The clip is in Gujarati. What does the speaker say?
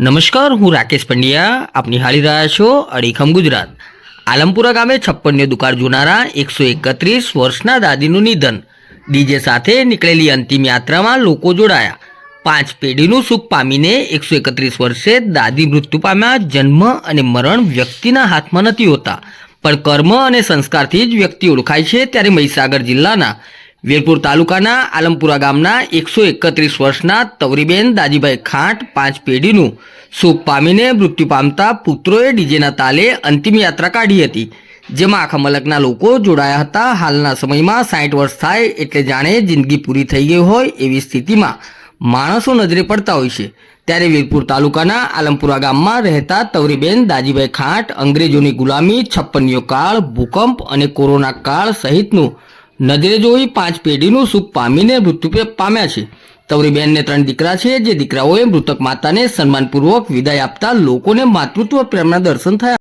નમસ્કાર, હું રાકેશ પંડ્યા. આપ નિહાળી રહ્યા છો અડીખમ ગુજરાત. આલમપુરા ગામે છપ્પનને દુકાળ જોનારા એકસો એકત્રીસ વર્ષના દાદીનું નિધન. ડીજે સાથે નીકળેલી અંતિમ યાત્રામાં લોકો જોડાયા. પાંચ પેઢીનું સુખ પામીને એકસો એકત્રીસ વર્ષે દાદી મૃત્યુ પામ્યા. જન્મ અને મરણ વ્યક્તિના હાથમાં નથી હોતા. પણ કર્મ અને સંસ્કારથી જ વ્યક્તિ ઓળખાય છે ત્યારે મહીસાગર જિલ્લાના વીરપુર તાલુકાના આલમપુરા ગામના એકસો એકત્રીસ વર્ષના તવરીબેન દાજીભાઈ ખાંટ પાંચ પેઢીનું સુખ પામીને મૃત્યુ પામતા પુત્રોએ ડીજેના તાલે અંતિમ યાત્રા કાઢી હતી. જેમાં આખા મલકના લોકો જોડાયા હતા. હાલના સમયમાં સાઠ વર્ષ થાય એટલે જાણે જિંદગી પૂરી થઈ ગઈ હોય એવી સ્થિતિમાં માણસો નજરે પડતા હોય છે. ત્યારે વીરપુર તાલુકાના આલમપુરા ગામમાં રહેતા તવરીબેન દાજીભાઈ ખાંટ અંગ્રેજોની ગુલામી, છપ્પનિયો કાળ, ભૂકંપ અને કોરોના કાળ સહિતનું નજરે જોઈ પાંચ પેઢીનું સુખ પામીને મૃત્યુ પામ્યા છે. તવરીબેનને ત્રણ દીકરા છે, જે દીકરાઓએ મૃતક માતાને સન્માનપૂર્વક વિદાય આપતા લોકોને માતૃત્વ પ્રેમના દર્શન થયા